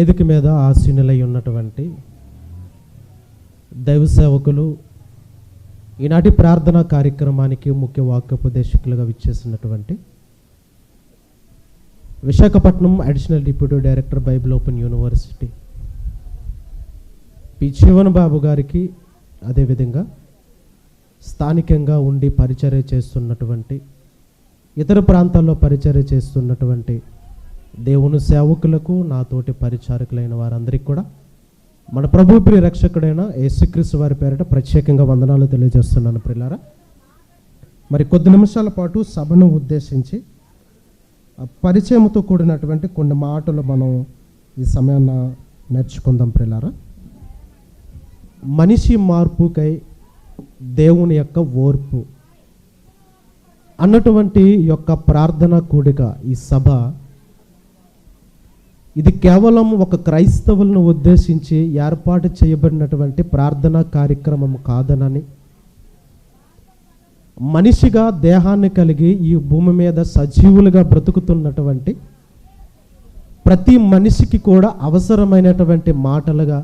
వేదిక మీద ఆసీనులై ఉన్నటువంటి దైవ సేవకులు ఈనాటి ప్రార్థనా కార్యక్రమానికి ముఖ్య వాక్యోపదేశకులుగా విచ్చేసినటువంటి Visakhapatnam additional deputy director Bible open university P. Jeevan Babu గారికి అదేవిధంగా స్థానికంగా ఉండి పరిచర్య చేస్తున్నటువంటి ఇతర ప్రాంతాల్లో పరిచర్య చేస్తున్నటువంటి దేవుని సేవకులకు నాతోటి పరిచారకులైన వారందరికీ కూడా మన ప్రభు ప్రియ రక్షకుడైన యేసుక్రీస్తు వారి పేరిట ప్రత్యేకంగా వందనాలు తెలియజేస్తున్నాను ప్రిలారా మరి కొద్ది నిమిషాల పాటు సభను ఉద్దేశించి పరిచయంతో కూడినటువంటి కొన్ని మాటలు మనం ఈ సమయాన్ని నేర్చుకుందాం ప్రిలారా మనిషి మార్పుకై దేవుని యొక్క ఓర్పు అన్నటువంటి యొక్క ప్రార్థన కూడిక ఈ సభ ఇది కేవలం ఒక క్రైస్తవులను ఉద్దేశించి ఏర్పాటు చేయబడినటువంటి ప్రార్థనా కార్యక్రమం కాదనని. మనిషిగా దేహాన్ని కలిగి ఈ భూమి మీద సజీవులుగా బ్రతుకుతున్నటువంటి ప్రతి మనిషికి కూడా అవసరమైనటువంటి మాటలుగా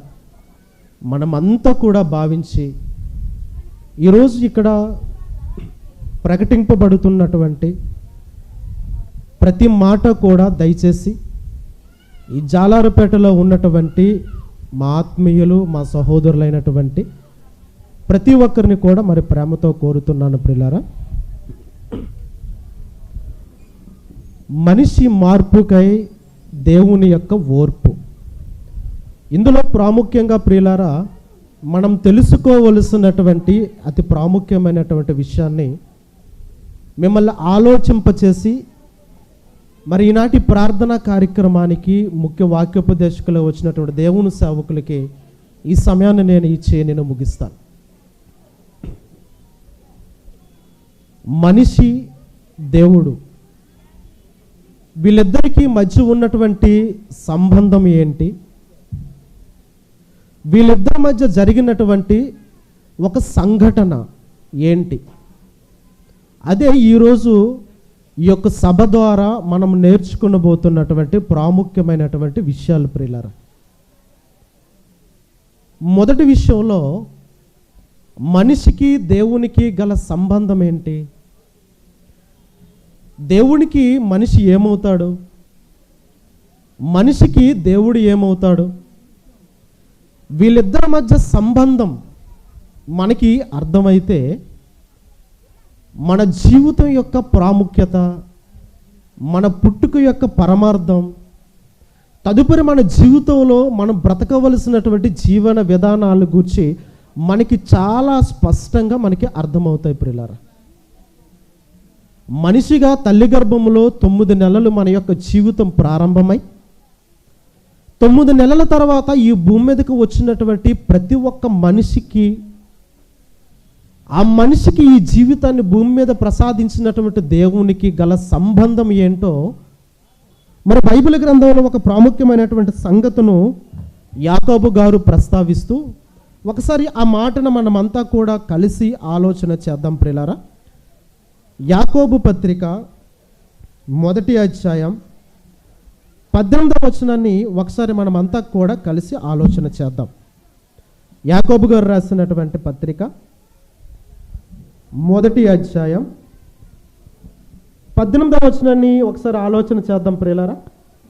మనమంతా కూడా భావించి ఈరోజు ఇక్కడ ప్రకటింపబడుతున్నటువంటి ప్రతి మాట కూడా దయచేసి ఈ జాలారపేటలో ఉన్నటువంటి మా ఆత్మీయులు మా సహోదరులైనటువంటి ప్రతి ఒక్కరిని కూడా మరి ప్రేమతో కోరుతున్నాను ప్రిలారా మనిషి మార్పుకై దేవుని యొక్క ఓర్పు. ఇందులో ప్రాముఖ్యంగా ప్రియులారా మనం తెలుసుకోవలసినటువంటి అతి ప్రాముఖ్యమైనటువంటి విషయాన్ని మిమ్మల్ని ఆలోచింపచేసి మరి ఈనాటి ప్రార్థన కార్యక్రమానికి ముఖ్య వాక్యోపదేశకులు వచ్చినటువంటి దేవుని సేవకులకి ఈ సమయాన్ని నేను ఇచ్చే నేను ముగిస్తాను. మనిషి దేవుడు వీళ్ళిద్దరికీ మధ్య ఉన్నటువంటి సంబంధం ఏంటి? వీళ్ళిద్దరి మధ్య జరిగినటువంటి ఒక సంఘటన ఏంటి? అదే ఈరోజు ఈ యొక్క సభ ద్వారా మనం నేర్చుకునబోతున్నటువంటి ప్రాముఖ్యమైనటువంటి విషయాలు ప్రిలర మొదటి విషయంలో మనిషికి దేవునికి గల సంబంధం ఏంటి? దేవునికి మనిషి ఏమవుతాడు? మనిషికి దేవుడు ఏమవుతాడు? వీళ్ళిద్దరి మధ్య సంబంధం మనకి అర్థమైతే మన జీవితం యొక్క ప్రాముఖ్యత మన పుట్టుక యొక్క పరమార్థం తదుపరి మన జీవితంలో మనం బ్రతకవలసినటువంటి జీవన విధానాల గురించి మనకి చాలా స్పష్టంగా మనకి అర్థమవుతాయి ప్రిలారా మనిషిగా తల్లి గర్భంలో తొమ్మిది నెలలు మన యొక్క జీవితం ప్రారంభమై తొమ్మిది నెలల తర్వాత ఈ భూమి మీదకి వచ్చినటువంటి ప్రతి ఒక్క మనిషికి ఆ మనిషికి ఈ జీవితాన్ని భూమి మీద ప్రసాదించినటువంటి దేవునికి గల సంబంధం ఏంటో మరి బైబిల్ గ్రంథంలో ఒక ప్రాముఖ్యమైనటువంటి సంగతును యాకోబు గారు ప్రస్తావిస్తూ ఒకసారి ఆ మాటను మనమంతా కూడా కలిసి ఆలోచన చేద్దాం ప్రిలారా యాకోబు పత్రిక మొదటి అధ్యాయం పద్దెనిమిదవ వచనాన్ని ఒకసారి మనమంతా కూడా కలిసి ఆలోచన చేద్దాం. యాకోబు గారు రాసినటువంటి పత్రిక మొదటి అధ్యాయం పద్దెనిమిదవ వచనాన్ని ఒకసారి ఆలోచన చేద్దాం ప్రియులారా.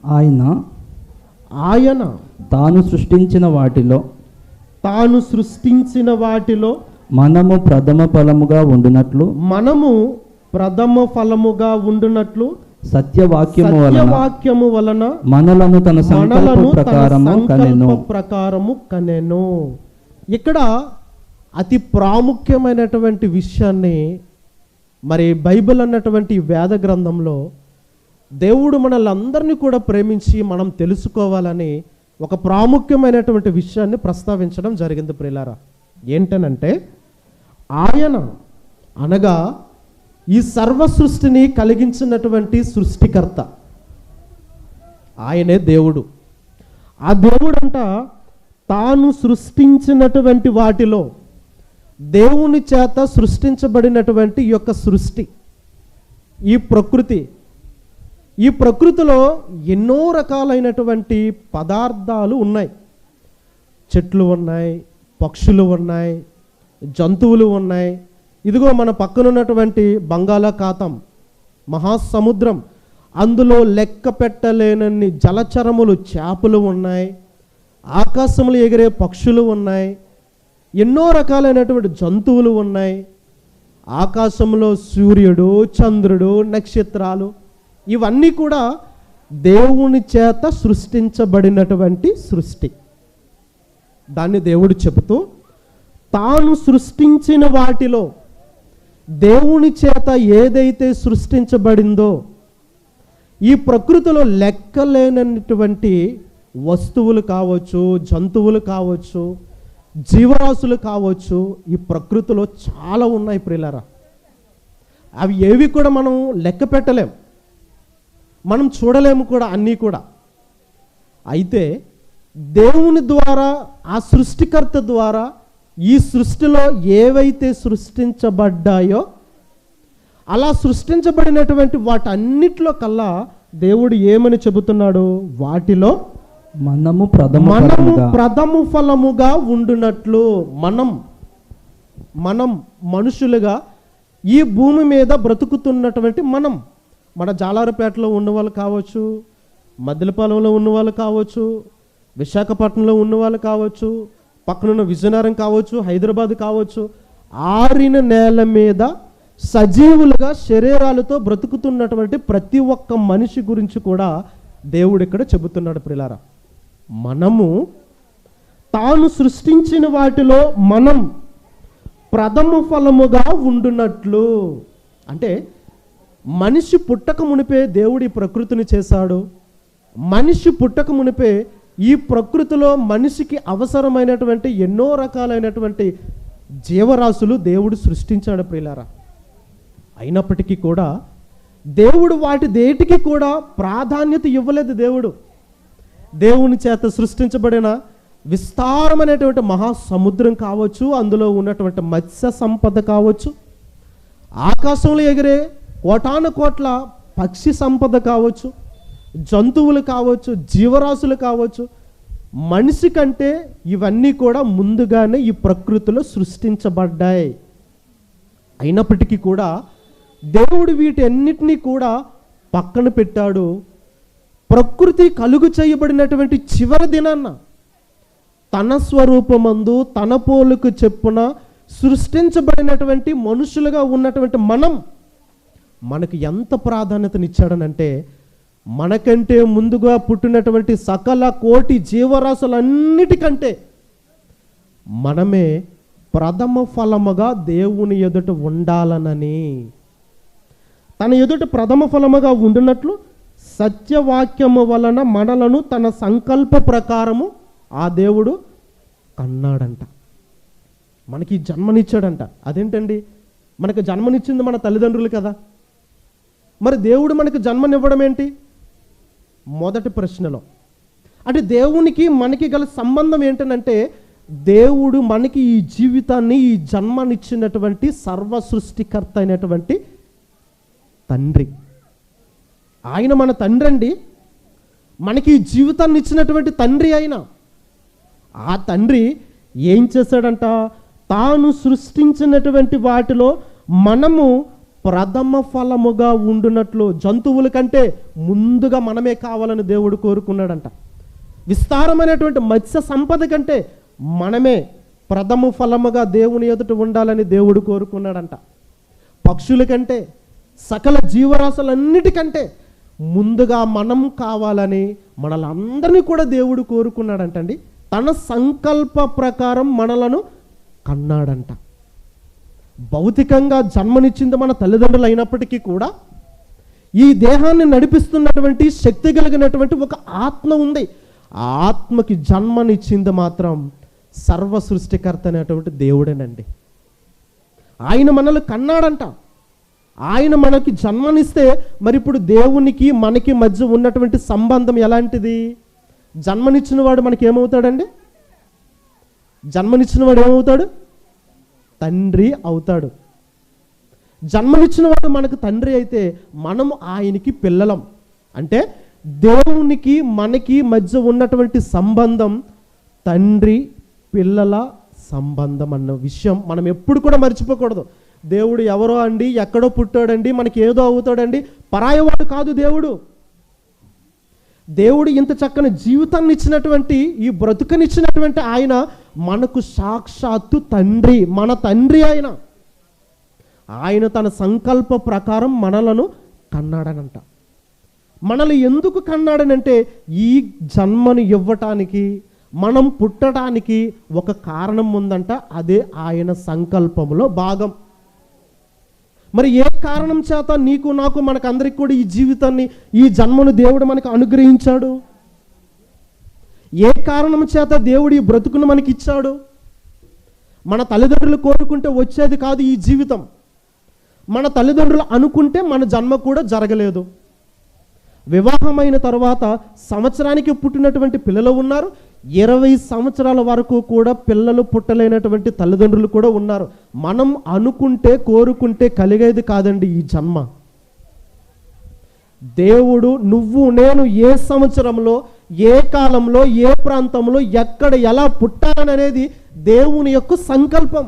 ఆయన ఆయన తాను సృష్టించిన వాటిలో తాను సృష్టించిన వాటిలో మనము ప్రథమ ఫలముగా ఉండునట్లు మనము ప్రథమ ఫలముగా ఉండునట్లు సత్యవాక్యము వలన సత్యవాక్యము వలన మనలను తన సంకల్ప మనలను తన ప్రకారము కనెను. సంకల్ప ప్రకారము కనెను. ఇక్కడ అతి ప్రాముఖ్యమైనటువంటి విషయాన్ని మరి బైబిల్ అన్నటువంటి వేద గ్రంథంలో దేవుడు మనల్ని కూడా ప్రేమించి మనం తెలుసుకోవాలని ఒక ప్రాముఖ్యమైనటువంటి విషయాన్ని ప్రస్తావించడం జరిగింది ప్రిలారా ఏంటనంటే ఆయన అనగా ఈ సర్వ సృష్టిని కలిగించినటువంటి సృష్టికర్త. ఆయనే దేవుడు. ఆ దేవుడంట తాను సృష్టించినటువంటి వాటిలో దేవుని చేత సృష్టించబడినటువంటి ఈ యొక్క సృష్టి ఈ ప్రకృతి ఈ ప్రకృతిలో ఎన్నో రకాలైనటువంటి పదార్థాలు ఉన్నాయి. చెట్లు ఉన్నాయి పక్షులు ఉన్నాయి జంతువులు ఉన్నాయి. ఇదిగో మన పక్కన ఉన్నటువంటి బంగాళాఖాతం మహాసముద్రం. అందులో లెక్క పెట్టలేనన్ని జలచరములు చేపలు ఉన్నాయి. ఆకాశంలో ఎగిరే పక్షులు ఉన్నాయి. ఎన్నో రకాలైనటువంటి జంతువులు ఉన్నాయి. ఆకాశంలో సూర్యుడు చంద్రుడు నక్షత్రాలు ఇవన్నీ కూడా దేవుని చేత సృష్టించబడినటువంటి సృష్టి. దాన్ని దేవుడు చెబుతూ తాను సృష్టించిన వాటిలో దేవుని చేత ఏదైతే సృష్టించబడిందో ఈ ప్రకృతిలో లెక్కలేనటువంటి వస్తువులు కావచ్చు జంతువులు కావచ్చు జీవరాశులు కావచ్చు ఈ ప్రకృతిలో చాలా ఉన్నాయి ప్రియులరా. అవి ఏవి కూడా మనం లెక్క పెట్టలేం. మనం చూడలేము కూడా అన్నీ కూడా. అయితే దేవుని ద్వారా ఆ సృష్టికర్త ద్వారా ఈ సృష్టిలో ఏవైతే సృష్టించబడ్డాయో అలా సృష్టించబడినటువంటి వాటన్నిటిలో కల్లా దేవుడు ఏమని చెబుతున్నాడు? వాటిలో మనము ప్రథమ మనము ప్రథమ ఫలముగా ఉండునట్లు మనం మనం మనుషులుగా ఈ భూమి మీద బ్రతుకుతున్నటువంటి మనం మన జాలారపేటలో ఉన్నవాళ్ళు కావచ్చు మద్దిలపాలెంలో ఉన్నవాళ్ళు కావచ్చు విశాఖపట్నంలో ఉన్నవాళ్ళు కావచ్చు పక్కనున్న విజయనగరం కావచ్చు హైదరాబాద్ కావచ్చు ఆరిన నేల మీద సజీవులుగా శరీరాలతో బ్రతుకుతున్నటువంటి ప్రతి ఒక్క మనిషి గురించి కూడా దేవుడు ఇక్కడ చెబుతున్నాడు ప్రిలారా. మనము తాను సృష్టించిన వాటిలో మనం ప్రథమ ఫలముగా ఉండునట్లు. అంటే మనిషి పుట్టక మునిపే దేవుడి ప్రకృతిని చేశాడు. మనిషి పుట్టక మునిపే ఈ ప్రకృతిలో మనిషికి అవసరమైనటువంటి ఎన్నో రకాలైనటువంటి జీవరాశులు దేవుడు సృష్టించాడు ప్రియులారా. అయినప్పటికీ కూడా దేవుడు వాటి దేటికి కూడా ప్రాధాన్యత ఇవ్వలేదు దేవుడు. దేవుని చేత సృష్టించబడిన విస్తారమైనటువంటి మహాసముద్రం కావచ్చు అందులో ఉన్నటువంటి మత్స్య సంపద కావచ్చు ఆకాశంలో ఎగిరే కోటాను కోట్ల పక్షి సంపద కావచ్చు జంతువులు కావచ్చు జీవరాశులు కావచ్చు మనిషి కంటే ఇవన్నీ కూడా ముందుగానే ఈ ప్రకృతిలో సృష్టించబడ్డాయి. అయినప్పటికీ కూడా దేవుడు వీటన్నిటినీ కూడా పక్కన పెట్టాడు. ప్రకృతి కలుగు చేయబడినటువంటి చివరి దినాన్న తన స్వరూపమందు తన పోలుకు చెప్పున సృష్టించబడినటువంటి మనుషులుగా ఉన్నటువంటి మనం మనకు ఎంత ప్రాధాన్యతనిచ్చాడనంటే మనకంటే ముందుగా పుట్టినటువంటి సకల కోటి జీవరాశులన్నిటికంటే మనమే ప్రథమ ఫలముగా దేవుని ఎదుట ఉండాలనని. తన ఎదుట ప్రథమ ఫలముగా ఉండినట్లు సత్యవాక్యము వలన మనలను తన సంకల్ప ప్రకారము ఆ దేవుడు కన్నాడంట. మనకి జన్మనిచ్చాడంట. అదేంటండి? మనకు జన్మనిచ్చింది మన తల్లిదండ్రులు కదా. మరి దేవుడు మనకు జన్మనివ్వడం ఏంటి మొదటి ప్రశ్నలో. అంటే దేవునికి మనకి గల సంబంధం ఏంటనంటే దేవుడు మనకి ఈ జీవితాన్ని ఈ జన్మనిచ్చినటువంటి సర్వ సృష్టికర్త అయినటువంటి తండ్రి. ఆయన మన తండ్రి అండి మనకి జీవితాన్ని ఇచ్చినటువంటి తండ్రి ఆయన. ఆ తండ్రి ఏం చేశాడంట? తాను సృష్టించినటువంటి వాటిలో మనము ప్రథమ ఫలముగా ఉండునట్లు జంతువుల కంటే ముందుగా మనమే కావాలని దేవుడు కోరుకున్నాడంట. విస్తారమైనటువంటి మత్స్య సంపద కంటే మనమే ప్రథమ ఫలముగా దేవుని ఎదుట ఉండాలని దేవుడు కోరుకున్నాడంట. పక్షుల కంటే సకల జీవరాశులన్నిటికంటే ముందుగా మనం కావాలని మనలందరినీ కూడా దేవుడు కోరుకున్నాడంటండి. తన సంకల్ప ప్రకారం మనలను కన్నాడంట. భౌతికంగా జన్మనిచ్చింది మన తల్లిదండ్రులు అయినప్పటికీ కూడా ఈ దేహాన్ని నడిపిస్తున్నటువంటి శక్తి కలిగినటువంటి ఒక ఆత్మ ఉంది. ఆ ఆత్మకి జన్మనిచ్చింది మాత్రం సర్వ సృష్టికర్త అనేటువంటి దేవుడేనండి. ఆయన మనల్ని కన్నాడంట. ఆయన మనకి జన్మనిస్తే మరి ఇప్పుడు దేవునికి మనకి మధ్య ఉన్నటువంటి సంబంధం ఎలాంటిది? జన్మనిచ్చిన వాడు మనకి ఏమవుతాడండి జన్మనిచ్చిన వాడు ఏమవుతాడు? తండ్రి అవుతాడు. జన్మనిచ్చిన వాడు మనకు తండ్రి అయితే మనము ఆయనకి పిల్లలం. అంటే దేవునికి మనకి మధ్య ఉన్నటువంటి సంబంధం తండ్రి పిల్లల సంబంధం అన్న విషయం మనం ఎప్పుడు కూడా మర్చిపోకూడదు. దేవుడు ఎవరో అండి ఎక్కడో పుట్టాడండి మనకి ఏదో అవుతాడండి. పరాయవాడు కాదు దేవుడు. దేవుడు ఇంత చక్కని జీవితాన్ని ఇచ్చినటువంటి ఈ బ్రతుకనిచ్చినటువంటి ఆయన మనకు సాక్షాత్తు తండ్రి మన తండ్రి ఆయన. ఆయన తన సంకల్ప ప్రకారం మనలను కన్నాడనంట. మనల్ని ఎందుకు కన్నాడనంటే ఈ జన్మను ఇవ్వటానికి మనం పుట్టడానికి ఒక కారణం ఉందంట అదే ఆయన సంకల్పంలో భాగం. మరి ఏ కారణం చేత నీకు నాకు మనకందరికి కూడా ఈ జీవితాన్ని ఈ జన్మను దేవుడు మనకు అనుగ్రహించాడు? ఏ కారణం చేత దేవుడు ఈ బ్రతుకును మనకి ఇచ్చాడు మన తల్లిదండ్రులు కోరుకుంటే వచ్చేది కాదు ఈ జీవితం. మన తల్లిదండ్రులు అనుకుంటే మన జన్మ కూడా జరగలేదు. వివాహమైన తర్వాత సంవత్సరానికి పుట్టినటువంటి పిల్లలు ఉన్నారు. ఇరవై సంవత్సరాల వరకు కూడా పిల్లలు పుట్టలేనటువంటి తల్లిదండ్రులు కూడా ఉన్నారు. మనం అనుకుంటే కోరుకుంటే కలిగేది కాదండి ఈ జన్మ. దేవుడు నువ్వు నేను ఏ సంవత్సరంలో ఏ కాలంలో ఏ ప్రాంతంలో ఎక్కడ ఎలా పుట్టాలనేది దేవుని యొక్క సంకల్పం.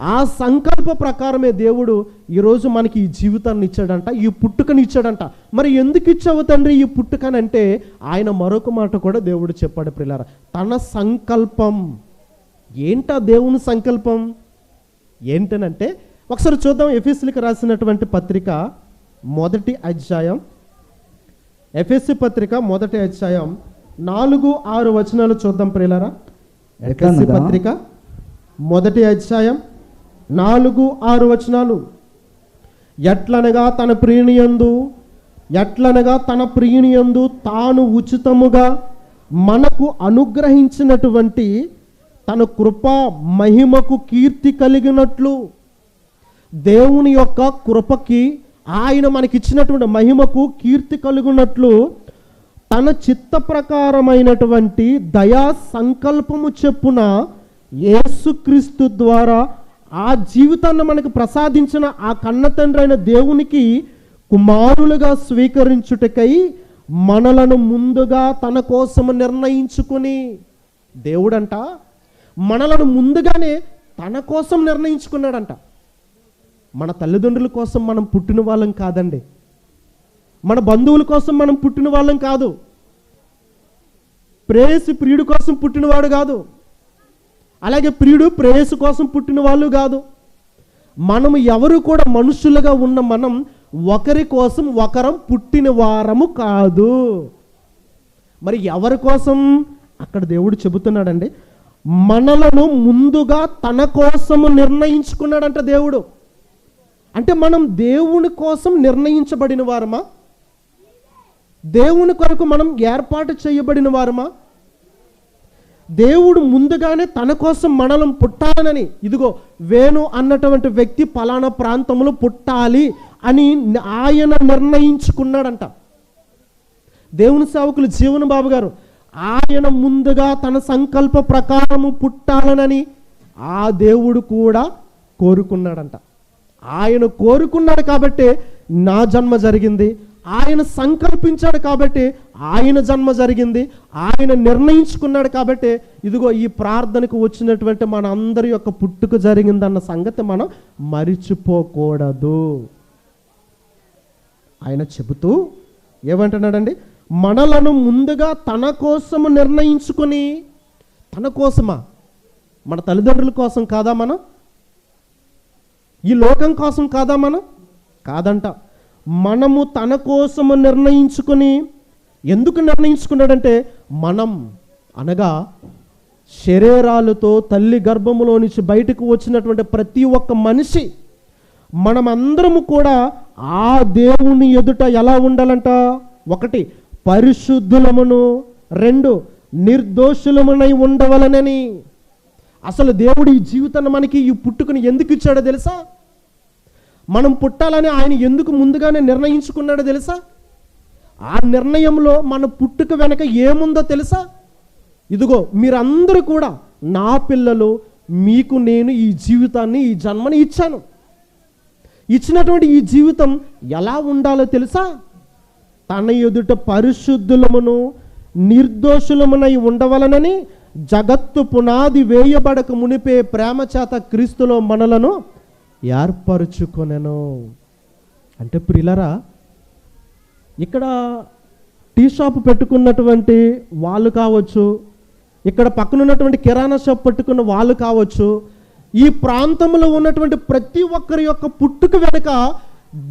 ఆ సంకల్ప ప్రకారమే దేవుడు ఈరోజు మనకి ఈ జీవితాన్ని ఇచ్చాడంట ఈ పుట్టుకని ఇచ్చాడంట. మరి ఎందుకు ఇచ్చావు తండ్రి ఈ పుట్టుకనంటే ఆయన మరొక మాట కూడా దేవుడు చెప్పాడు ప్రిలార. తన సంకల్పం. ఏంటా దేవుని సంకల్పం? ఏంటనంటే ఒకసారి చూద్దాం ఎఫీసులకు రాసినటువంటి పత్రిక మొదటి అధ్యాయం. ఎఫ్ఎస్సి పత్రిక మొదటి అధ్యాయం నాలుగు ఆరు వచనాలు చూద్దాం ప్రియులారా ఎఫ్ఎస్సి? పత్రిక మొదటి అధ్యాయం నాలుగు ఆరు వచనాలు. ఎట్లనగా తన ప్రియునియందు ఎట్లనగా తన ప్రియునియందు తాను ఉచితముగా మనకు అనుగ్రహించినటువంటి తన కృప మహిమకు కీర్తి కలిగినట్లు దేవుని యొక్క కృపకి ఆయన మనకిచ్చినటువంటి మహిమకు కీర్తి కలుగునట్లు తన చిత్త ప్రకారమైనటువంటి దయా సంకల్పము చెప్పున యేసుక్రీస్తు ద్వారా ఆ జీవితాన్ని మనకు ప్రసాదించిన ఆ కన్న తండ్రి అయిన దేవునికి కుమారులుగా స్వీకరించుటకై మనలను ముందుగా తన కోసము నిర్ణయించుకుని దేవుడంట. మనలను ముందుగానే తన కోసం నిర్ణయించుకున్నాడంట. మన తల్లిదండ్రుల కోసం మనం పుట్టిన వాళ్ళం కాదండి. మన బంధువుల కోసం మనం పుట్టిన వాళ్ళం కాదు. ప్రేయసి ప్రియుడి కోసం పుట్టినవాడు కాదు. అలాగే ప్రియుడు ప్రేయసి కోసం పుట్టిన వాళ్ళు కాదు. మనం ఎవరు కూడా మనుషులుగా ఉన్న మనం ఒకరి కోసం ఒకరం పుట్టిన వారము కాదు. మరి ఎవరి కోసం? అక్కడ దేవుడు చెబుతున్నాడండి. మనలను ముందుగా తన కోసము నిర్ణయించుకున్నాడంట దేవుడు. అంటే మనం దేవుని కోసం నిర్ణయించబడిన వారమా? దేవుని కొరకు మనం ఏర్పాటు చేయబడిన వారమా? దేవుడు ముందుగానే తన కోసం మనలం పుట్టాలని. ఇదిగో వేణు అన్నటువంటి వ్యక్తి పలానా ప్రాంతంలో పుట్టాలి అని ఆయన నిర్ణయించుకున్నాడంట. దేవుని సేవకులు జీవన బాబు గారు ఆయన ముందుగా తన సంకల్ప ప్రకారము పుట్టాలనని ఆ దేవుడు కూడా కోరుకున్నాడంట. ఆయన కోరుకున్నాడు కాబట్టి నా జన్మ జరిగింది. ఆయన సంకల్పించాడు కాబట్టి ఆయన జన్మ జరిగింది ఆయన నిర్ణయించుకున్నాడు కాబట్టి ఇదిగో ఈ ప్రార్థనకు వచ్చినటువంటి మన అందరి యొక్క పుట్టుక జరిగిందన్న సంగతి మనం మరిచిపోకూడదు. ఆయన చెబుతూ ఏమంటున్నాడండి? మనలను ముందుగా తన కోసము నిర్ణయించుకొని తన కోసమా? మన తల్లిదండ్రుల కోసం కాదా మనం? ఈ లోకం కోసం కాదా మనం? కాదంట. మనము తన కోసము నిర్ణయించుకొని ఎందుకు నిర్ణయించుకున్నాడంటే మనం అనగా శరీరాలతో తల్లి గర్భములో నుంచి బయటకు వచ్చినటువంటి ప్రతి ఒక్క మనిషి మనమందరము కూడా ఆ దేవుని ఎదుట ఎలా ఉండాలంట? ఒకటి పరిశుద్ధులమును రెండు నిర్దోషులమునై ఉండవలనని. అసలు దేవుడు ఈ జీవితాన్ని మనకి ఈ పుట్టుకుని ఎందుకు ఇచ్చాడో తెలుసా? మనం పుట్టాలని ఆయన ఎందుకు ముందుగానే నిర్ణయించుకున్నాడో తెలుసా? ఆ నిర్ణయంలో మన పుట్టుక వెనక ఏముందో తెలుసా? ఇదిగో మీరందరూ కూడా నా పిల్లలు మీకు నేను ఈ జీవితాన్ని ఈ జన్మని ఇచ్చాను. ఇచ్చినటువంటి ఈ జీవితం ఎలా ఉండాలో తెలుసా? తన ఎదుట పరిశుద్ధులమును నిర్దోషులమునై ఉండవలనని జగత్తు పునాది వేయబడక మునిపే ప్రేమ చేత క్రీస్తులో మనలను ఏర్పరుచుకొనెను. అంటే ప్రిలరా ఇక్కడ టీ షాప్ పెట్టుకున్నటువంటి వాళ్ళు కావచ్చు ఇక్కడ పక్కన ఉన్నటువంటి కిరాణా షాప్ పెట్టుకున్న వాళ్ళు కావచ్చు ఈ ప్రాంతంలో ఉన్నటువంటి ప్రతి ఒక్కరి యొక్క పుట్టుక వెనుక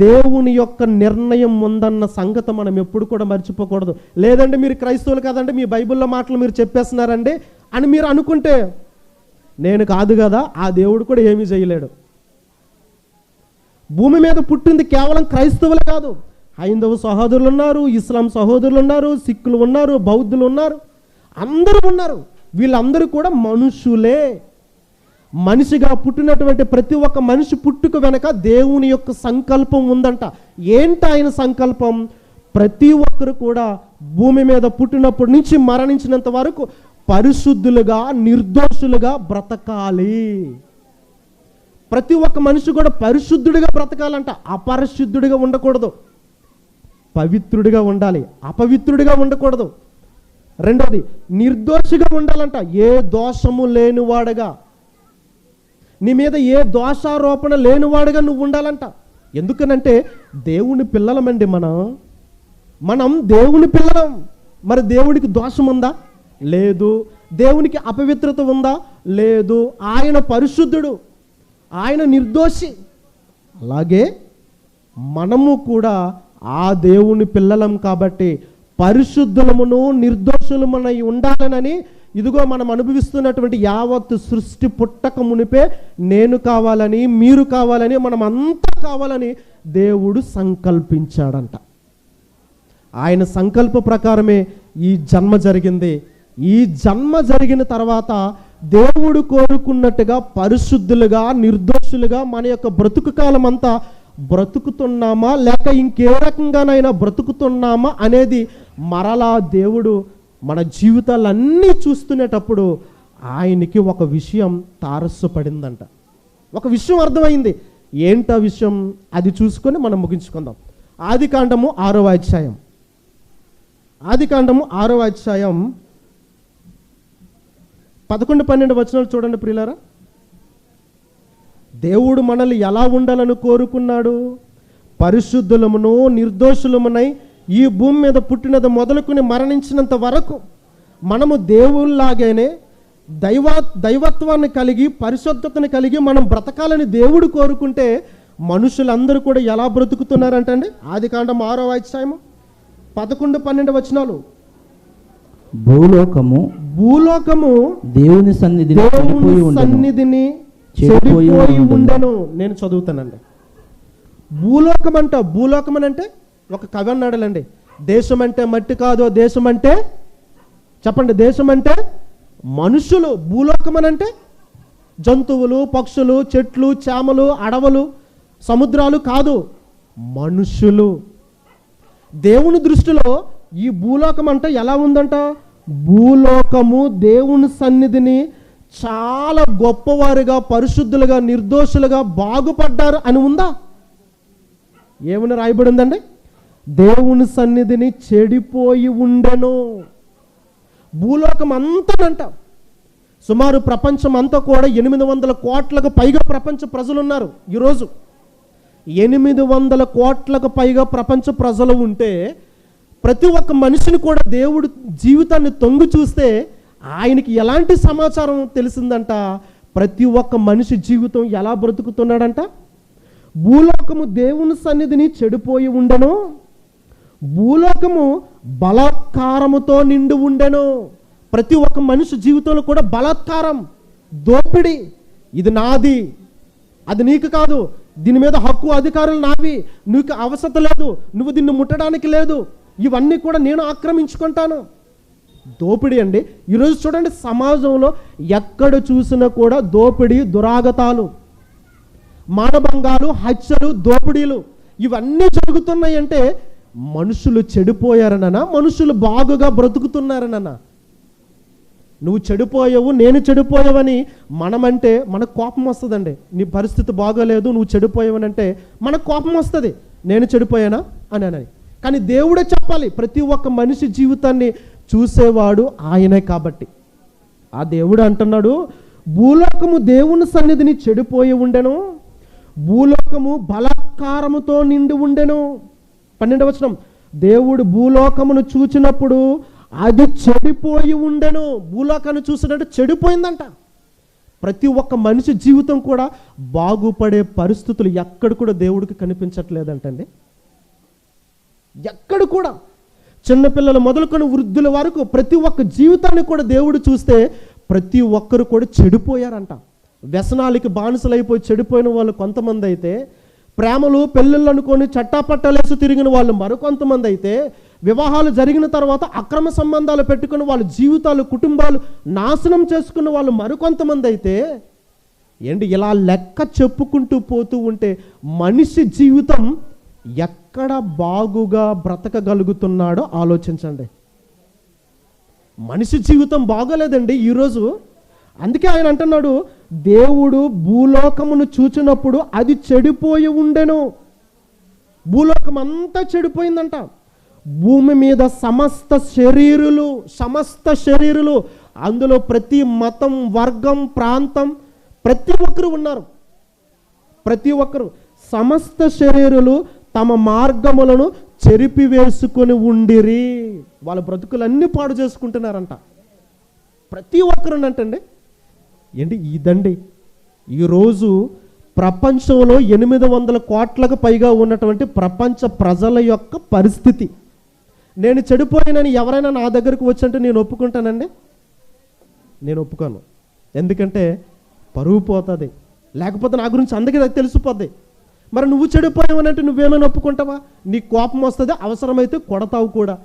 దేవుని యొక్క నిర్ణయం ఉందన్న సంగతి మనం ఎప్పుడు కూడా మర్చిపోకూడదు. లేదంటే మీరు క్రైస్తవులు కాదంటే మీ బైబిల్లో మాటలు మీరు చెప్పేస్తున్నారండి అని మీరు అనుకుంటే నేను కాదు కదా ఆ దేవుడు కూడా ఏమీ చేయలేడు. భూమి మీద పుట్టింది కేవలం క్రైస్తవులు కాదు హైందవ సహోదరులు ఉన్నారు ఇస్లాం సహోదరులు ఉన్నారు సిక్కులు ఉన్నారు బౌద్ధులు ఉన్నారు అందరూ ఉన్నారు. వీళ్ళందరూ కూడా మనుషులే. మనిషిగా పుట్టినటువంటి ప్రతి ఒక్క మనిషి పుట్టుక వెనక దేవుని యొక్క సంకల్పం ఉందంట. ఏంటి ఆయన సంకల్పం? ప్రతి ఒక్కరు కూడా భూమి మీద పుట్టినప్పటి నుంచి మరణించినంత వరకు పరిశుద్ధులుగా నిర్దోషులుగా బ్రతకాలి. ప్రతి ఒక్క మనిషి కూడా పరిశుద్ధుడిగా బ్రతకాలంట. అపరిశుద్ధుడిగా ఉండకూడదు. పవిత్రుడిగా ఉండాలి. అపవిత్రుడిగా ఉండకూడదు. రెండోది నిర్దోషిగా ఉండాలంట. ఏ దోషము లేనివాడగా. నీ మీద ఏ దోషారోపణ లేనివాడుగా నువ్వు ఉండాలంట. ఎందుకనంటే దేవుని పిల్లలమండి మనం. మనం దేవుని పిల్లలం. మరి దేవుడికి దోషం ఉందా లేదు. దేవునికి అపవిత్రత ఉందా? లేదు. ఆయన పరిశుద్ధుడు. ఆయన నిర్దోషి. అలాగే మనము కూడా ఆ దేవుని పిల్లలం కాబట్టి పరిశుద్ధులమును నిర్దోషులమునై ఉండాలనని ఇదిగో మనం అనుభవిస్తున్నటువంటి యావత్ సృష్టి పుట్టక మునిపే నేను కావాలని మీరు కావాలని మనం అంతా కావాలని దేవుడు సంకల్పించాడంట. ఆయన సంకల్ప ప్రకారమే ఈ జన్మ జరిగింది. ఈ జన్మ జరిగిన తర్వాత దేవుడు కోరుకున్నట్టుగా పరిశుద్ధులుగా నిర్దోషులుగా మన యొక్క బ్రతుకు కాలం అంతా బ్రతుకుతున్నామా లేక ఇంకే రకంగానైనా బ్రతుకుతున్నామా అనేది మరలా దేవుడు మన జీవితాలన్నీ చూస్తునేటప్పుడు ఆయనకి ఒక విషయం తారస్సుపడిందంట ఒక విషయం అర్థమైంది. ఏంటా విషయం? అది చూసుకొని మనం ముగించుకుందాం. ఆది కాండము ఆరో అధ్యాయం. ఆది కాండము ఆరో అధ్యాయం పదకొండు పన్నెండు వచనాలు చూడండి ప్రియులారా. దేవుడు మనల్ని ఎలా ఉండాలని కోరుకున్నాడు? పరిశుద్ధులమును నిర్దోషులమునై ఈ భూమి మీద పుట్టినది మొదలుకొని మరణించినంత వరకు మనము దేవుళ్ళలాగానే దైవ దైవత్వాన్ని కలిగి పరిశుద్ధతని కలిగి మనం బ్రతకాలని దేవుడు కోరుకుంటే మనుషులందరూ కూడా ఎలా బ్రతుకుతున్నారంటండి? ఆది కాండం ఆరో అధ్యాయము పదకొండు పన్నెండు వచనాలు. భూలోకము భూలోకము దేవుని సన్నిధిని దేవుని. సన్నిధిని చెడిపోయి. ఉండెను. నేను చదువుతానండి. భూలోకం అంట భూలోకం అని అంటే ఒక కవి అన్నాడులండి. దేశం అంటే మట్టి కాదు దేశం అంటే చెప్పండి దేశం అంటే మనుషులు. భూలోకం అని అంటే జంతువులు పక్షులు చెట్లు చేమలు అడవులు సముద్రాలు కాదు మనుషులు. దేవుని దృష్టిలో ఈ భూలోకం అంటే ఎలా ఉందంట? భూలోకము దేవుని సన్నిధిని చాలా గొప్పవారుగా పరిశుద్ధులుగా నిర్దోషులుగా బాగుపడ్డారు అని ఉందా? ఏమని రాయబడి ఉందండి దేవుని సన్నిధిని చెడిపోయి ఉండెను. భూలోకం అంతనంట సుమారు ప్రపంచం అంతా కూడా ఎనిమిది వందల కోట్లకు పైగా ప్రపంచ ప్రజలు ఉన్నారు ఈరోజు. ఎనిమిది వందల కోట్లకు పైగా ప్రపంచ ప్రజలు ఉంటే ప్రతి ఒక్క మనిషిని కూడా దేవుడు జీవితాన్ని తొంగి చూస్తే ఆయనకి ఎలాంటి సమాచారం తెలిసిందంట? ప్రతి ఒక్క మనిషి జీవితం ఎలా బ్రతుకుతున్నాడంట? భూలోకము దేవుని సన్నిధిని చెడిపోయి ఉండను. భూలోకము బలాత్కారముతో నిండి ఉండెను. ప్రతి ఒక్క మనిషి జీవితంలో కూడా బలాత్కారం దోపిడి ఇది నాది అది నీకు కాదు. దీని మీద హక్కు అధికారులు నావి. నీకు అవసరం లేదు. నువ్వు దీన్ని ముట్టడానికి లేదు. ఇవన్నీ కూడా నేను ఆక్రమించుకుంటాను. దోపిడీ అండి. ఈరోజు చూడండి సమాజంలో ఎక్కడ చూసినా కూడా దోపిడీ దురాగతాలు మానభంగాలు హత్యలు దోపిడీలు ఇవన్నీ జరుగుతున్నాయంటే మనుషులు చెడిపోయారనన్నా మనుషులు బాగుగా బ్రతుకుతున్నారనన్నా నువ్వు చెడిపోయావు నేను చెడిపోయావని మనమంటే మనకు కోపం వస్తుందండి. నీ పరిస్థితి బాగోలేదు నువ్వు చెడిపోయావని అంటే మనకు కోపం వస్తుంది. నేను చెడిపోయానా? అని అని కానీ దేవుడే చెప్పాలి ప్రతి ఒక్క మనిషి జీవితాన్ని చూసేవాడు ఆయనే కాబట్టి. ఆ దేవుడు అంటున్నాడు భూలోకము దేవుని సన్నిధిని చెడిపోయి ఉండెను భూలోకము బలాత్కారముతో నిండి ఉండెను. పన్నెండవ వచనం దేవుడు భూలోకమును చూచినప్పుడు అది చెడిపోయి ఉండెను. భూలోకాన్ని చూసినట్టు చెడిపోయిందంట. ప్రతి ఒక్క మనిషి జీవితం కూడా బాగుపడే పరిస్థితులు ఎక్కడ కూడా దేవుడికి కనిపించట్లేదంటండి. ఎక్కడ కూడా. చిన్నపిల్లలు మొదలుకొని వృద్ధుల వరకు ప్రతి ఒక్క జీవితాన్ని కూడా దేవుడు చూస్తే ప్రతి ఒక్కరు కూడా చెడిపోయారంట. వ్యసనాలకి బానిసలైపోయి చెడిపోయిన వాళ్ళు కొంతమంది అయితే ప్రేమలు పెళ్ళిళ్ళు అనుకొని చట్టాపట్టాలేసి తిరిగిన వాళ్ళు మరికొంతమంది అయితే వివాహాలు జరిగిన తర్వాత అక్రమ సంబంధాలు పెట్టుకుని వాళ్ళ జీవితాలు కుటుంబాలు నాశనం చేసుకున్న వాళ్ళు మరికొంతమంది అయితే ఏంటి ఇలా లెక్క చెప్పుకుంటూ పోతూ ఉంటే మనిషి జీవితం ఎక్కడ బాగుగా బ్రతకగలుగుతున్నాడో ఆలోచించండి. మనిషి జీవితం బాగోలేదండి ఈరోజు. అందుకే ఆయన అంటున్నాడు దేవుడు భూలోకమును చూచినప్పుడు అది చెడిపోయి ఉండెను. భూలోకం అంతా చెడిపోయిందంట. భూమి మీద సమస్త శరీరులు సమస్త శరీరులు అందులో ప్రతి మతం వర్గం ప్రాంతం ప్రతి ఒక్కరు ఉన్నారు. ప్రతి ఒక్కరు సమస్త శరీరులు తమ మార్గములను చెరిపి వేసుకొని ఉండిరి. వాళ్ళ బ్రతుకులన్నీ పాడు చేసుకుంటున్నారంట. ప్రతి ఒక్కరు అంటండి. ఏంటి? ఇదండి ఈరోజు ప్రపంచంలో ఎనిమిది వందల కోట్లకు పైగా ఉన్నటువంటి ప్రపంచ ప్రజల యొక్క పరిస్థితి. నేను చెడిపోయినని ఎవరైనా నా దగ్గరకు వచ్చంటే నేను ఒప్పుకుంటానండి? నేను ఒప్పుకోను. ఎందుకంటే పరువు పోతుంది. లేకపోతే నా గురించి అందరికీ నాకు తెలిసిపోద్ది. మరి నువ్వు చెడిపోయావనంటే నువ్వేమైనా ఒప్పుకుంటావా? నీ కోపం వస్తుంది అవసరమైతే కొడతావు కూడా.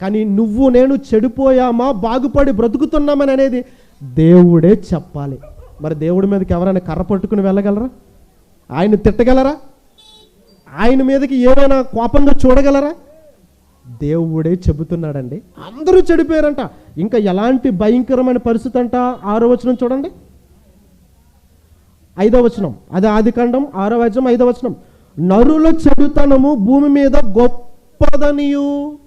కానీ నువ్వు నేను చెడిపోయామా బాగుపడి బ్రతుకుతున్నామని అనేది దేవుడే చెప్పాలి. మరి దేవుడి మీదకి ఎవరైనా కర్ర పట్టుకుని వెళ్ళగలరా? ఆయన తిట్టగలరా? ఆయన మీదకి ఏమైనా కోపంగా చూడగలరా? దేవుడే చెబుతున్నాడండి. అందరూ చెడిపోయారంట. ఇంకా ఎలాంటి భయంకరమైన పరిస్థితి అంట ఆరో వచనం చూడండి. ఐదో వచనం. అది ఆదికాండం ఆరో వచనం ఐదో వచనం. నరుల చెడుతనము భూమి మీద గొప్పదనియు.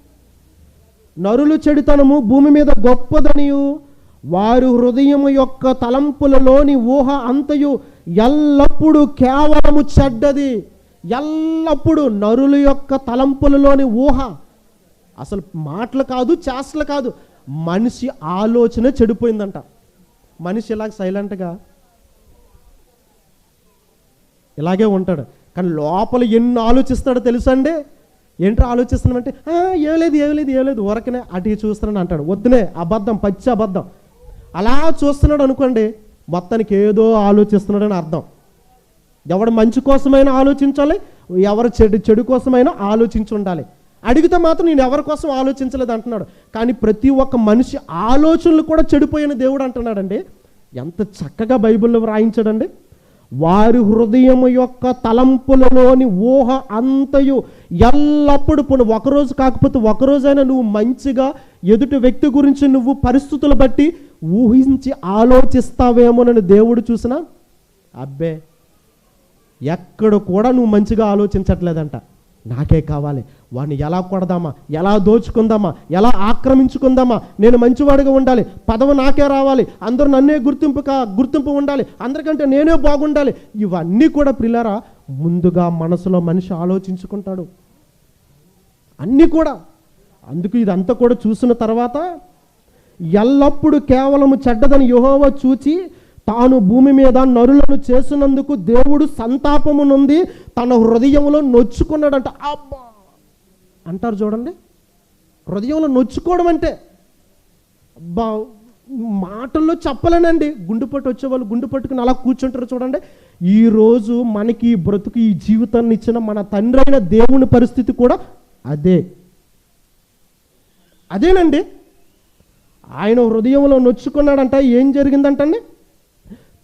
నరులు చెడుతనము భూమి మీద గొప్పదనియు. వారు హృదయము యొక్క తలంపులలోని ఊహ అంతయు ఎల్లప్పుడూ కేవలము చెడ్డది. ఎల్లప్పుడూ నరుల యొక్క తలంపులలోని ఊహ. అసలు మాటలు కాదు చేష్టలు కాదు. మనిషి ఆలోచన చెడిపోయిందంట. మనిషి ఇలా సైలెంట్గా ఇలాగే ఉంటాడు. కానీ లోపల ఎన్ని ఆలోచిస్తాడో తెలుసా అండి? ఏంటో ఆలోచిస్తున్నామంటే "ఆ, ఏం లేదు ఏం లేదు ఏం లేదు ఊరకనే అటు చూస్తున్నాను అంటాడు. వద్దునే అబద్ధం పచ్చి అబద్ధం. అలా చూస్తున్నాడు అనుకోండి మొత్తానికి ఏదో ఆలోచిస్తున్నాడని అర్థం. ఎవడు మంచి కోసమైనా ఆలోచించాలి ఎవరు చెడు చెడు కోసమైనా ఆలోచించి ఉండాలి అడిగితే మాత్రం నేను ఎవరి కోసం ఆలోచించలేదు అంటున్నాడు. కానీ ప్రతి ఒక్క మనిషి ఆలోచనలు కూడా చెడిపోయిన దేవుడు అంటున్నాడండి. ఎంత చక్కగా బైబిల్లో వ్రాయించాడండి. వారి హృదయము యొక్క తలంపులలోని ఊహ అంతయు ఎల్లప్పుడు పోను. ఒకరోజు కాకపోతే ఒకరోజైనా నువ్వు మంచిగా ఎదుటి వ్యక్తి గురించి నువ్వు పరిస్థితులు బట్టి ఊహించి ఆలోచిస్తావేమోనని దేవుడు చూసినా అబ్బే ఎక్కడ కూడా నువ్వు మంచిగా ఆలోచించట్లేదంట. నాకే కావాలి. వాడిని ఎలా కొడదామా? ఎలా దోచుకుందామా? ఎలా ఆక్రమించుకుందామా? నేను మంచివాడిగా ఉండాలి. పదవి నాకే రావాలి. అందరూ నన్నే గుర్తింపు కా గుర్తింపు ఉండాలి. అందరికంటే నేనే బాగుండాలి. ఇవన్నీ కూడా పిల్లరా ముందుగా మనసులో మనిషి ఆలోచించుకుంటాడు. అన్నీ కూడా. అందుకు ఇదంతా కూడా చూసిన తర్వాత ఎల్లప్పుడూ కేవలము చెడ్డదని యుహోవ చూచి తాను భూమి మీద నరులను చేసినందుకు దేవుడు సంతాపము నుండి తన హృదయంలో నొచ్చుకున్నాడంట. అబ్బా! అంటారు చూడండి. హృదయంలో నొచ్చుకోవడం అంటే అబ్బా! మాటల్లో చెప్పలేనండి. గుండు పట్టు వచ్చే వాళ్ళు గుండు పట్టుకుని అలా కూర్చుంటారు చూడండి. ఈరోజు మనకి ఈ బ్రతుకు ఈ జీవితాన్ని ఇచ్చిన మన తండ్రి అయిన దేవుని పరిస్థితి కూడా అదే. అదేనండి. ఆయన హృదయంలో నొచ్చుకున్నాడంట. ఏం జరిగిందంటండి?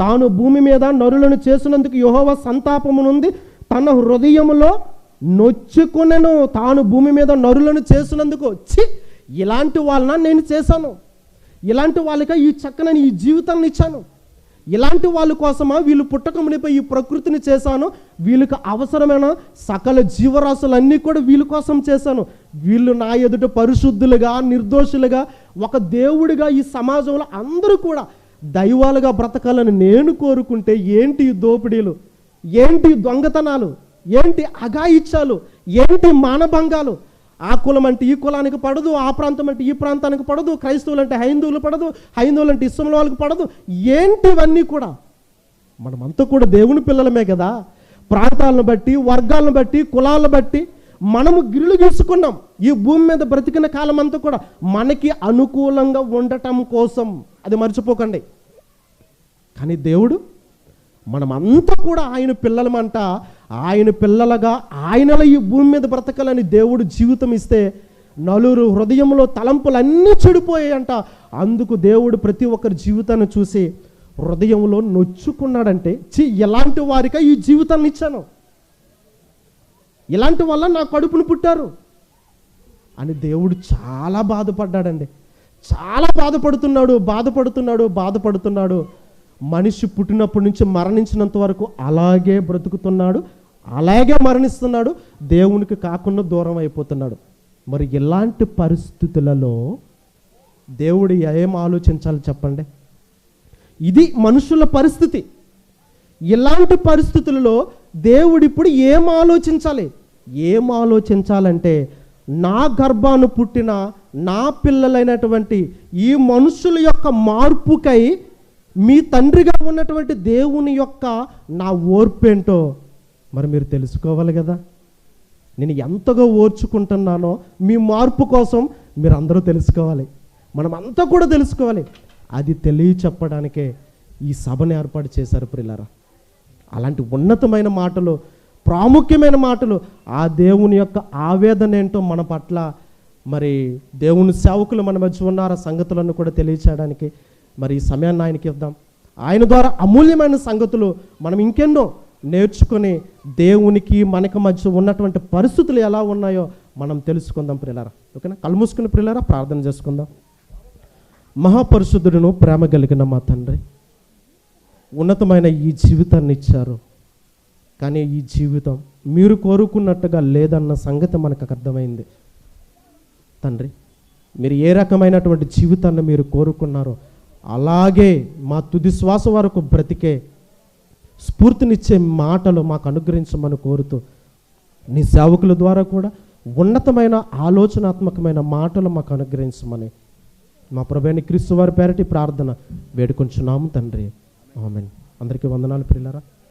తాను భూమి మీద నరులను చేసినందుకు యహోవ సంతాపమునుంది తన హృదయములో నొచ్చుకునను. తాను భూమి మీద నరులను చేసినందుకు వచ్చి ఇలాంటి వాళ్ళన నేను చేశాను. ఇలాంటి వాళ్ళకి ఈ చక్కనని ఈ జీవితాన్ని ఇచ్చాను. ఇలాంటి వాళ్ళ కోసమా వీళ్ళు పుట్టకమునిపై ఈ ప్రకృతిని చేశాను. వీళ్ళకి అవసరమైన సకల జీవరాశులన్నీ కూడా వీళ్ళ కోసం చేశాను. వీళ్ళు నా ఎదుట పరిశుద్ధులుగా నిర్దోషులుగా ఒక దేవుడిగా ఈ సమాజంలో అందరూ కూడా దైవాలుగా బ్రతకాలని నేను కోరుకుంటే ఏంటి దోపిడీలు? ఏంటి దొంగతనాలు? ఏంటి అఘాయిత్యాలు? ఏంటి మానభంగాలు? ఆ కులం అంటే ఈ కులానికి పడదు ఆ ప్రాంతం అంటే ఈ ప్రాంతానికి పడదు క్రైస్తవులు అంటే హైందువులు పడదు హైందువులు అంటే ఇస్లాం వాళ్ళకి పడదు. ఏంటివన్నీ కూడా? మనమంతా కూడా దేవుని పిల్లలమే కదా. ప్రాంతాలను బట్టి వర్గాలను బట్టి కులాలను బట్టి మనము గిరులు గీసుకున్నాం ఈ భూమి మీద బ్రతికిన కాలం అంతా కూడా మనకి అనుకూలంగా ఉండటం కోసం. అది మర్చిపోకండి. కానీ దేవుడు మనమంతా కూడా ఆయన పిల్లలమంట. ఆయన పిల్లలుగా ఆయనలో ఈ భూమి మీద బ్రతకాలని దేవుడు జీవితం ఇస్తే నలుగురు హృదయంలో తలంపులన్నీ చెడిపోయాయంట. అందుకు దేవుడు ప్రతి ఒక్కరి జీవితాన్ని చూసి హృదయంలో నొచ్చుకున్నాడంటే చి ఎలాంటి వారిగా ఈ జీవితాన్ని ఇచ్చాను? ఇలాంటి వల్ల నా కడుపును పుట్టారు. అని దేవుడు చాలా బాధపడ్డాడండి. చాలా బాధపడుతున్నాడు బాధపడుతున్నాడు బాధపడుతున్నాడు. మనిషి పుట్టినప్పటి నుంచి మరణించినంత వరకు అలాగే బ్రతుకుతున్నాడు అలాగే మరణిస్తున్నాడు దేవునికి కాకుండా దూరం అయిపోతున్నాడు. మరి ఇలాంటి పరిస్థితులలో దేవుడు ఏం ఆలోచించాలి చెప్పండి? ఇది మనుషుల పరిస్థితి. ఇలాంటి పరిస్థితులలో దేవుడు ఇప్పుడు ఏం ఆలోచించాలి? ఏం ఆలోచించాలంటే నా గర్భాను పుట్టిన నా పిల్లలైనటువంటి ఈ మనుషుల యొక్క మార్పుకై మీ తండ్రిగా ఉన్నటువంటి దేవుని యొక్క నా ఓర్పేంటో మరి మీరు తెలుసుకోవాలి కదా. నేను ఎంతగా ఓర్చుకుంటున్నానో మీ మార్పు కోసం మీరు అందరూ తెలుసుకోవాలి. మనం అంతా కూడా తెలుసుకోవాలి. అది తెలియ చెప్పడానికే ఈ సభను ఏర్పాటు చేశారు ప్రిలారా. అలాంటి ఉన్నతమైన మాటలు ప్రాముఖ్యమైన మాటలు. ఆ దేవుని యొక్క ఆవేదన ఏంటో మన పట్ల మరి దేవుని సేవకులు మన మధ్య ఉన్నార? సంగతులను కూడా తెలియచేయడానికి. మరి ఈ సమయాన్ని ఆయనకి ఇద్దాం. ఆయన ద్వారా అమూల్యమైన సంగతులు మనం ఇంకెన్నో నేర్చుకుని దేవునికి మనకి మధ్య ఉన్నటువంటి పరిస్థితులు ఎలా ఉన్నాయో మనం తెలుసుకుందాం ప్రిలారా ఓకేనా? కలుమూసుకుని మూసుకుని ప్రిలారా ప్రార్థన చేసుకుందాం. మహాపరిశుద్ధుడును ప్రేమ కలిగిన మా తండ్రి ఉన్నతమైన ఈ జీవితాన్ని ఇచ్చారు. కానీ ఈ జీవితం మీరు కోరుకున్నట్టుగా లేదన్న సంగతి మనకు అర్థమైంది. తండ్రి మీరు ఏ రకమైనటువంటి జీవితాన్ని మీరు కోరుకున్నారో అలాగే మా తుది శ్వాస వరకు బ్రతికే స్ఫూర్తినిచ్చే మాటలు మాకు అనుగ్రహించమని కోరుతూ నీ సేవకుల ద్వారా కూడా ఉన్నతమైన ఆలోచనాత్మకమైన మాటలు మాకు అనుగ్రహించమని మా ప్రభైన క్రీస్తు వారి పేరటి ప్రార్థన వేడుకొంచున్నాము తండ్రి. ఆమెన్. అందరికీ వందనాలు ప్రియులారా.